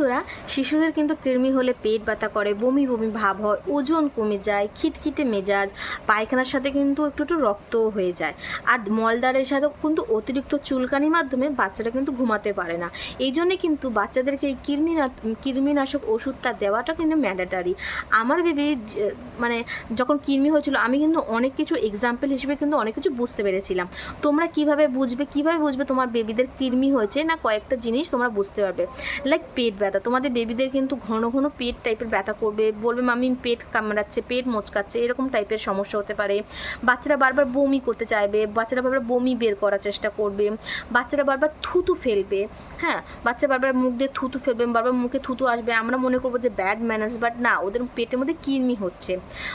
বন্ধুরা, শিশুদের কিন্তু কৃমি হলে পেট ব্যথা করে, বমি বমি ভাব হয়, ওজন কমে যায়, খিটখিটে মেজাজ, পায়খানার সাথে কিন্তু একটু একটু রক্তও হয়ে যায়। আর মলদারের সাথে কিন্তু অতিরিক্ত চুলকানির মাধ্যমে বাচ্চারা কিন্তু ঘুমাতে পারে না। এই জন্যে কিন্তু বাচ্চাদেরকে এই কৃমিনা কৃমিনাশক ওষুধটা দেওয়াটা কিন্তু ম্যান্ডেটারি। আমার বেবি মানে যখন কৃমি হয়েছিল, আমি কিন্তু অনেক কিছু এক্সাম্পল হিসেবে কিন্তু অনেক কিছু বুঝতে পেরেছিলাম। তোমরা কীভাবে বুঝবে কীভাবে বুঝবে তোমার বেবিদের কৃমি হয়েছে না কয়েকটা জিনিস তোমরা বুঝতে পারবে? লাইক পেট ব্যথা তোমাদের বেবিদের কিন্তু ঘন ঘন পেট টাইপের ব্যথা করবে। বলবে, মামি, পেট কামড়াচ্ছে, পেট মোচকাচ্ছে। এরকম টাইপের সমস্যা হতে পারে। বাচ্চারা বারবার বমি করতে চাইবে। বাচ্চারা বারবার বমি বের করার চেষ্টা করবে। বাচ্চারা বারবার থুতু ফেলবে। হ্যাঁ বাচ্চা বারবার মুখ দিয়ে থুতু ফেলবে, বারবার মুখে থুতু আসবে। আমরা মনে করব যে ব্যাড ম্যানার্স বাট না, ওদের পেটের মধ্যে কৃমি হচ্ছে।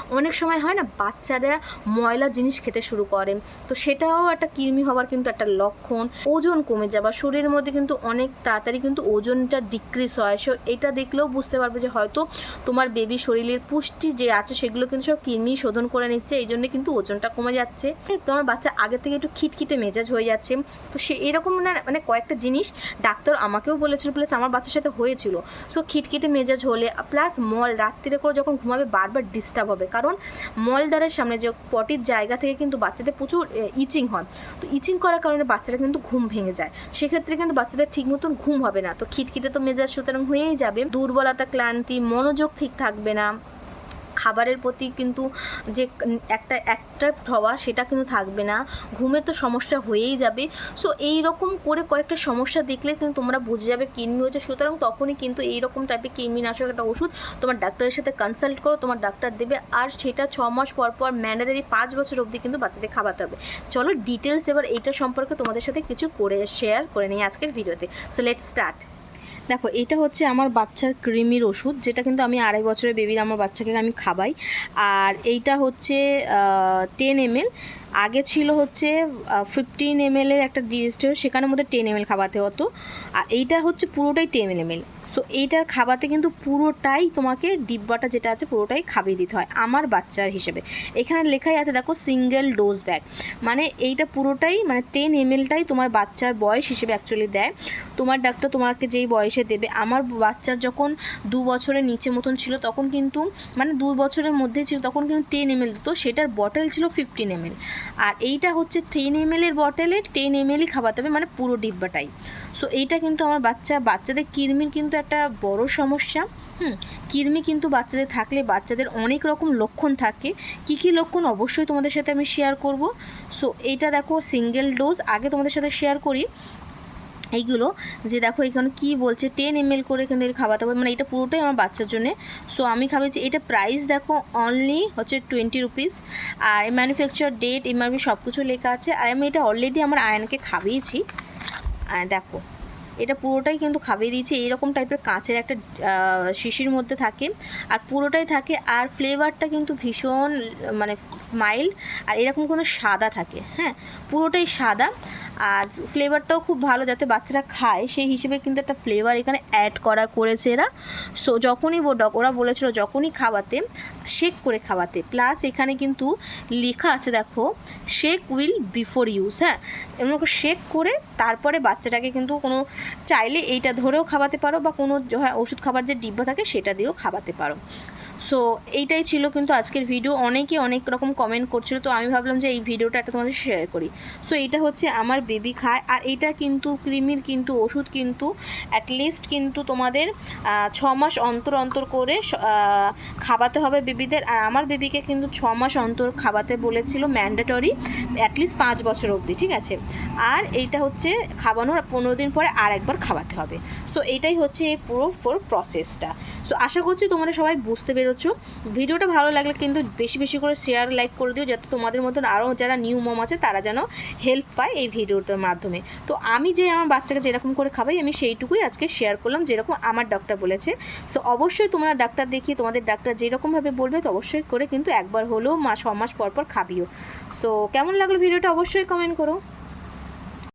অনেক সময় হয় না, বাচ্চারা ময়লা জিনিস খেতে শুরু করে। তো সেটাও একটা কৃমি হওয়ার কিন্তু একটা লক্ষণ। ওজন কমে যাওয়া, শরীরের মধ্যে কিন্তু অনেক তাড়াতাড়ি কিন্তু ওজনটা ডিক্রিজ হয়। সো এটা দেখলেও বুঝতে পারবে যে হয়তো তোমার বেবি শরীরের পুষ্টি যে আছে সেগুলো কিন্তু সব কৃমি শোধন করে নিচ্ছে, এই জন্য কিন্তু ওজনটা কমে যাচ্ছে। তোমার বাচ্চা আগে থেকে একটু খিটখিটে মেজাজ হয়ে যাচ্ছে। তো সে এরকম না মানে কয়েকটা জিনিস ডাক্তার আমাকেও বলেছিল প্লাস আমার বাচ্চার সাথে হয়েছিল। সো খিটখিটে মেজাজ হলে প্লাস মল রাত্রিরে করে যখন ঘুমাবে বারবার ডিস্টার্ব হবে। কারণ মলদারের সামনে যে পটির জায়গা থেকে কিন্তু বাচ্চাদের প্রচুর ইচিং হয়। তো ইচিং করার কারণে বাচ্চারা কিন্তু ঘুম ভেঙে যায়। সেক্ষেত্রে কিন্তু বাচ্চাদের ঠিক মতন ঘুম হবে না। তো খিটখিটে তো মেজাজ সুতরাং হয়েই যাবে। দুর্বলতা, ক্লান্তি, মনোযোগ ঠিক থাকবে না। খাবারের প্রতি কিন্তু যে একটা অ্যাট্রাক্ট হওয়া সেটা কিন্তু থাকবে না। ঘুমের তো সমস্যা হয়েই যাবে। সো এই রকম করে কয়েকটা সমস্যা দেখলে কিন্তু তোমরা বুঝে যাবে কৃমি হয়েছে। সুতরাং তখনই কিন্তু এই রকম টাইপের কৃমিনাশক একটা ওষুধ তোমার ডাক্তারের সাথে কনসাল্ট করো, তোমার ডাক্তার দেবে। আর সেটা ছ মাস পর পর ম্যান্ডারি পাঁচ বছর অবধি কিন্তু বাচ্চাদের খাওয়াতে হবে। চলো ডিটেলস এবার এইটা সম্পর্কে তোমাদের সাথে কিছু করে শেয়ার করে নিই আজকের ভিডিওতে সো লেট স্টার্ট দেখো, এটা হচ্ছে আমার বাচ্চার ক্রিমির ওষুধ, যেটা কিন্তু আমি আড়াই বছরের বেবির আমার বাচ্চাকে আমি খাবাই আর এইটা হচ্ছে টেন এমএল আগে ছিল হচ্ছে ফিফটিন এম এমএলের একটা ডিস্টে সেখানের মধ্যে টেন এমএল খাওয়াতে হতো। আর এইটা হচ্ছে পুরোটাই টেন এমএল সো এইটার খাওয়াতে কিন্তু পুরোটাই তোমাকে ডিব্বাটা যেটা আছে পুরোটাই খাবিয়ে দিতে হয়, আমার বাচ্চার হিসেবে। এখানে লেখাই আছে, দেখো সিঙ্গেল ডোজ ব্যাগ মানে এইটা পুরোটাই মানে টেন এমএলটাই তোমার বাচ্চার বয়স হিসেবে অ্যাকচুয়ালি দেয়। তোমার ডাক্তার তোমাকে যেই বয়সে দেবে, আমার বাচ্চার যখন দু বছরের নিচে মতন ছিল, তখন কিন্তু মানে দু বছরের মধ্যে ছিল, তখন কিন্তু টেন এমএল দিত, সেটার বটল ছিল ফিফটিন এমএল আর এইটা হচ্ছে টেন এম এর বটলে টেন এম এলই খাওয়াতে হবে মানে পুরো ডিব্বাটাই। সো এইটা কিন্তু আমার বাচ্চা, বাচ্চাদের কিরমির কিন্তু একটা বড় সমস্যা। হুম কৃমি কিন্তু বাচ্চাদের থাকলে বাচ্চাদের অনেক রকম লক্ষণ থাকে। কি কি লক্ষণ? অবশ্যই তোমাদের সাথে আমি শেয়ার করব। সো এইটা দেখো সিঙ্গেল ডোজ আগে তোমাদের সাথে শেয়ার করি। এইগুলো যে দেখো এখানে কি বলছে টেন এম করে কিন্তু খাওয়াতে হবে মানে এটা পুরোটাই আমার বাচ্চার জন্য। সো আমি খাওয়াচ্ছি এটা প্রাইস দেখো অনলি হচ্ছে টোয়েন্টি রুপিস আর ম্যানুফ্যাকচার ডেট এমআরপি সব কিছু লেখা আছে। আর আমি এটা অলরেডি আমার আয়নকে খাবিয়েছি দেখো, এটা পুরোটাই কিন্তু খাবিয়ে দিয়েছি। এইরকম টাইপের কাঁচের একটা শিশির মধ্যে থাকে। আর পুরোটাই থাকে। আর ফ্লেভারটা কিন্তু ভীষণ মানে স্মাইল আর এরকম কোনো সাদা থাকে। হ্যাঁ পুরোটাই সাদা। আর ফ্লেভারটাও খুব ভালো যাতে বাচ্চারা খায়, সেই হিসেবে কিন্তু একটা ফ্লেভার এখানে অ্যাড করা করেছে এরা। সো যখনই ওরা বলেছিল যখনই খাওয়াতে শেক করে খাওয়াতে। প্লাস এখানে কিন্তু লেখা আছে, দেখো শেক উইল বিফোর ইউজ হ্যাঁ? এমন শেক করে তারপরে বাচ্চাটাকে কিন্তু কোনো চাইলে এইটা ধরেও খাওয়াতে পারো বা কোনো হ্যাঁ ওষুধ খাবার যে ডিব্বা থাকে সেটা দিয়েও খাওয়াতে পারো। সো এইটাই ছিল কিন্তু আজকের ভিডিও অনেকে অনেক রকম কমেন্ট করছিল, তো আমি ভাবলাম যে এই ভিডিওটা একটা তোমাদের শেয়ার করি। সো এইটা হচ্ছে আমার বেবি খায়। আর এইটা কিন্তু ক্রিমির কিন্তু ওষুধ কিন্তু অ্যাটলিস্ট কিন্তু তোমাদের ছ মাস অন্তর অন্তর করে খাওয়াতে হবে বেবিদের, আর আমার বেবিকে কিন্তু ছ মাস অন্তর খাওয়াতে বলেছিল ম্যান্ডেটরি অ্যাটলিস্ট পাঁচ বছর অবধি, ঠিক আছে? আর এইটা হচ্ছে খাওয়ানোর পনেরো দিন পরে আর একবার খাওয়াতে হবে। সো এইটাই হচ্ছে এই পুরো পুরো প্রসেসটা সো আশা করছি তোমরা সবাই বুঝতে পেরেছ। ভিডিওটা ভালো লাগলে কিন্তু বেশি বেশি করে শেয়ার লাইক করে দিও, যাতে তোমাদের মতন আরও যারা নিউ মম আছে, তারা যেন হেল্প পায় এই ভিডিওটার মাধ্যমে। তো, আমি যে আমার বাচ্চাকে যেরকম করে খাবাই আমি সেইটুকুই আজকে শেয়ার করলাম, যেরকম আমার ডাক্তার বলেছে। সো অবশ্যই তোমরা ডাক্তার দেখিয়ে, তোমাদের ডাক্তার যেরকমভাবে বলবে তো অবশ্যই করে কিন্তু একবার হলেও মাস ছ মাস পর পর খাবিও। সো কেমন লাগল ভিডিওটা অবশ্যই কমেন্ট করো।